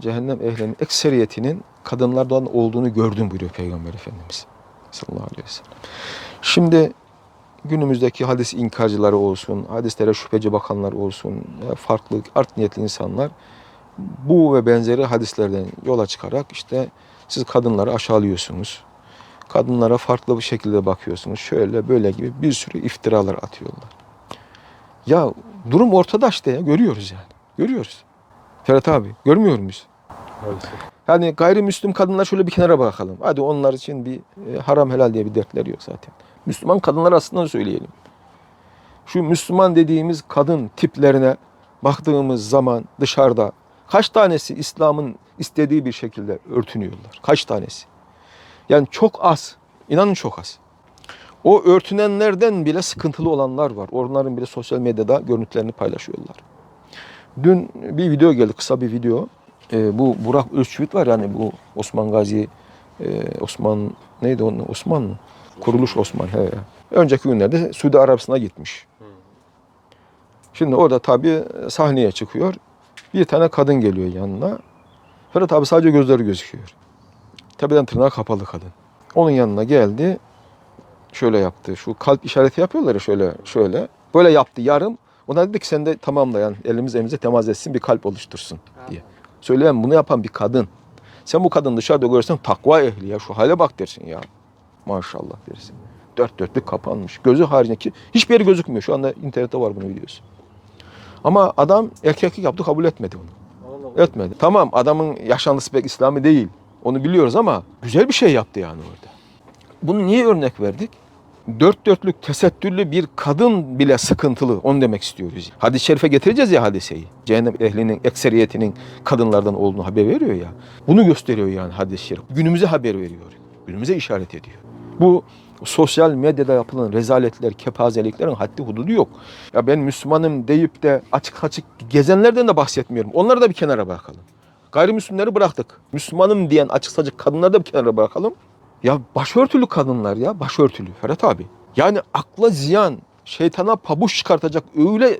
cehennem ehlinin ekseriyetinin kadınlardan olduğunu gördüm buyuruyor Peygamber Efendimiz sallallahu aleyhi ve sellem. Şimdi günümüzdeki hadis inkarcıları olsun, hadislere şüpheci bakanlar olsun, ya farklı art niyetli insanlar bu ve benzeri hadislerden yola çıkarak işte siz kadınları aşağılıyorsunuz. Kadınlara farklı bir şekilde bakıyorsunuz. Şöyle böyle gibi bir sürü iftiralar atıyorlar. Ya durum ortada işte ya. Görüyoruz yani. Görüyoruz. Ferhat abi görmüyor muyuz? Maalesef. Yani gayrimüslim kadınlar şöyle bir kenara bırakalım. Hadi onlar için bir e, haram helal diye bir dertleri yok zaten. Müslüman kadınlar aslında söyleyelim. Şu Müslüman dediğimiz kadın tiplerine baktığımız zaman dışarıda kaç tanesi İslam'ın istediği bir şekilde örtünüyorlar? Kaç tanesi? Yani çok az. İnanın çok az. O örtünenlerden bile sıkıntılı olanlar var. Onların bile sosyal medyada görüntülerini paylaşıyorlar. Dün bir video geldi, kısa bir video. Ee, bu Burak Özçivit var yani bu Osman Gazi, e, Osman neydi onun Osman mı? Kuruluş Osman. He. Önceki günlerde Suudi Arabistan'a gitmiş. Şimdi orada tabii sahneye çıkıyor. Bir tane kadın geliyor yanına. Ferhat abi sadece gözleri gözüküyor. Tepeden tırnağa kapalı kadın. Onun yanına geldi. Şöyle yaptı. Şu kalp işareti yapıyorlar ya şöyle şöyle. Böyle yaptı yarım. Ona dedi ki sen de tamamlayan elimiz elimize temas etsin bir kalp oluştursun diye. Söyleyen bunu yapan bir kadın. Sen bu kadını dışarıda görsen takva ehli ya şu hale bak dersin ya. Maşallah dersin. Dört dörtlük kapanmış. Gözü haricindeki hiçbir yeri gözükmüyor. Şu anda internette var bunun videosu. Ama adam erkeklik yaptı kabul etmedi onu. Allah Allah. Etmedi. Tamam adamın yaşantısı pek İslami değil. Onu biliyoruz ama güzel bir şey yaptı yani orada. Bunu niye örnek verdik? Dört dörtlük tesettürlü bir kadın bile sıkıntılı. Onu demek istiyoruz. Hadis-i şerife getireceğiz ya hadiseyi. Cehennem ehlinin ekseriyetinin kadınlardan olduğunu haber veriyor ya. Bunu gösteriyor yani hadis-i şerif. Günümüze haber veriyor. Günümüze işaret ediyor. Bu sosyal medyada yapılan rezaletler, kepazeliklerin haddi hududu yok. Ya ben Müslümanım deyip de açık açık gezenlerden de bahsetmiyorum. Onları da bir kenara bırakalım. Gayrimüslimleri bıraktık. Müslümanım diyen açık saçık kadınları da bir kenara bırakalım. Ya başörtülü kadınlar ya başörtülü Ferhat abi. Yani akla ziyan, şeytana pabuç çıkartacak öyle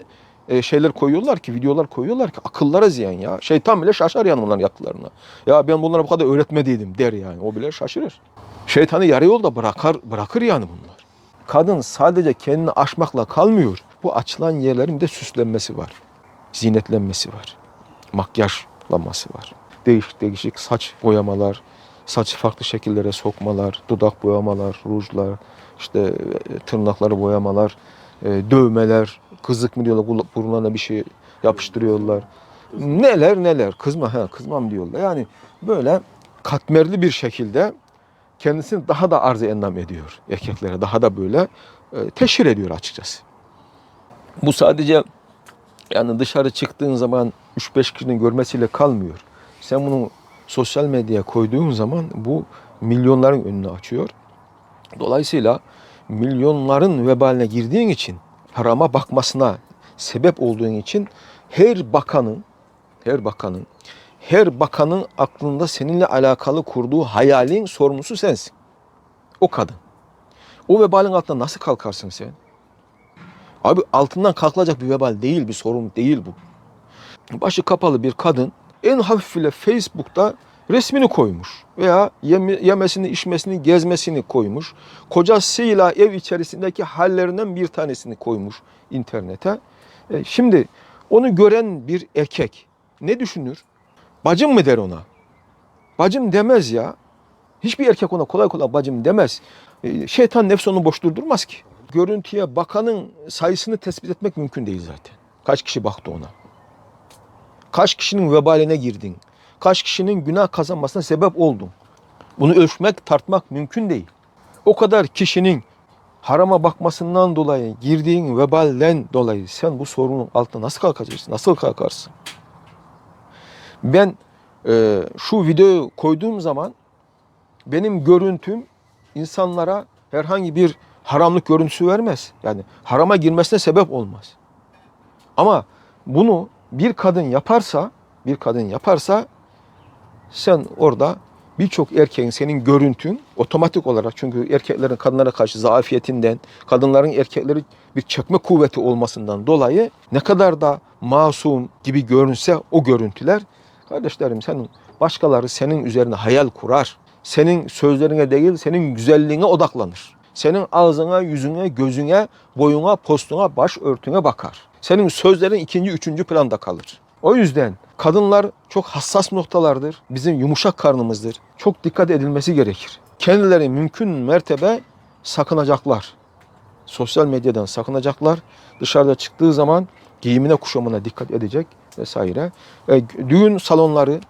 e, şeyler koyuyorlar ki, videolar koyuyorlar ki akıllara ziyan ya. Şeytan bile şaşar yani bunların yaptıklarına. Ya ben bunlara bu kadar öğretmediydim der yani. O bile şaşırır. Şeytanı yarı yolda bırakar, bırakır yani bunlar. Kadın sadece kendini aşmakla kalmıyor. Bu açılan yerlerin de süslenmesi var. Zinetlenmesi var. Makyajlanması var. Değişik değişik saç boyamalar, saç farklı şekillere sokmalar, dudak boyamalar, rujlar, işte e, tırnakları boyamalar, e, dövmeler, kızık mı diyorlar, burnuna bir şey yapıştırıyorlar. Neler neler, kızma ha kızmam diyorlar. Yani böyle katmerli bir şekilde kendisini daha da arz endam ediyor erkeklere. Daha da böyle e, teşhir ediyor açıkçası. Bu sadece yani dışarı çıktığın zaman 3-5 kişinin görmesiyle kalmıyor. Sen bunu sosyal medyaya koyduğun zaman bu milyonların önünü açıyor. Dolayısıyla milyonların vebaline girdiğin için harama bakmasına sebep olduğun için her bakanın her bakanın her bakanın aklında seninle alakalı kurduğu hayalin sorumlusu sensin. O kadın. O vebalin altından nasıl kalkarsın sen? Abi altından kalkılacak bir vebal değil, bir sorun değil bu. Başı kapalı bir kadın en hafifiyle Facebook'ta resmini koymuş veya yeme- yemesini, içmesini, gezmesini koymuş. Kocasıyla ev içerisindeki hallerinden bir tanesini koymuş internete. E, şimdi onu gören bir erkek ne düşünür? Bacım mı der ona? Bacım demez ya. Hiçbir erkek ona kolay kolay bacım demez. E, Şeytan nefsi onu boş durdurmaz ki. Görüntüye bakanın sayısını tespit etmek mümkün değil zaten. Kaç kişi baktı ona? Kaç kişinin vebaline girdin? Kaç kişinin günah kazanmasına sebep oldun? Bunu ölçmek, tartmak mümkün değil. O kadar kişinin harama bakmasından dolayı girdiğin vebalden dolayı sen bu sorunun altına nasıl kalkacaksın? Nasıl kalkarsın? Ben e, şu videoyu koyduğum zaman benim görüntüm insanlara herhangi bir haramlık görüntüsü vermez. Yani harama girmesine sebep olmaz. Ama bunu bir kadın yaparsa, bir kadın yaparsa sen orada birçok erkeğin senin görüntün otomatik olarak çünkü erkeklerin kadınlara karşı zafiyetinden, kadınların erkekleri bir çekme kuvveti olmasından dolayı ne kadar da masum gibi görünse o görüntüler Kardeşlerim senin başkaları senin üzerine hayal kurar. Senin sözlerine değil senin güzelliğine odaklanır. Senin ağzına, yüzüne, gözüne, boyuna, postuna, başörtüne bakar. Senin sözlerin ikinci, üçüncü planda kalır. O yüzden kadınlar çok hassas noktalardır. Bizim yumuşak karnımızdır. Çok dikkat edilmesi gerekir. Kendileri mümkün mertebe sakınacaklar. Sosyal medyadan sakınacaklar. Dışarıda çıktığı zaman giyimine kuşamına dikkat edecek vesaire. E, düğün salonları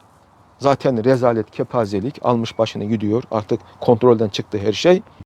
zaten rezalet, kepazelik almış başını gidiyor. Artık kontrolden çıktı her şey.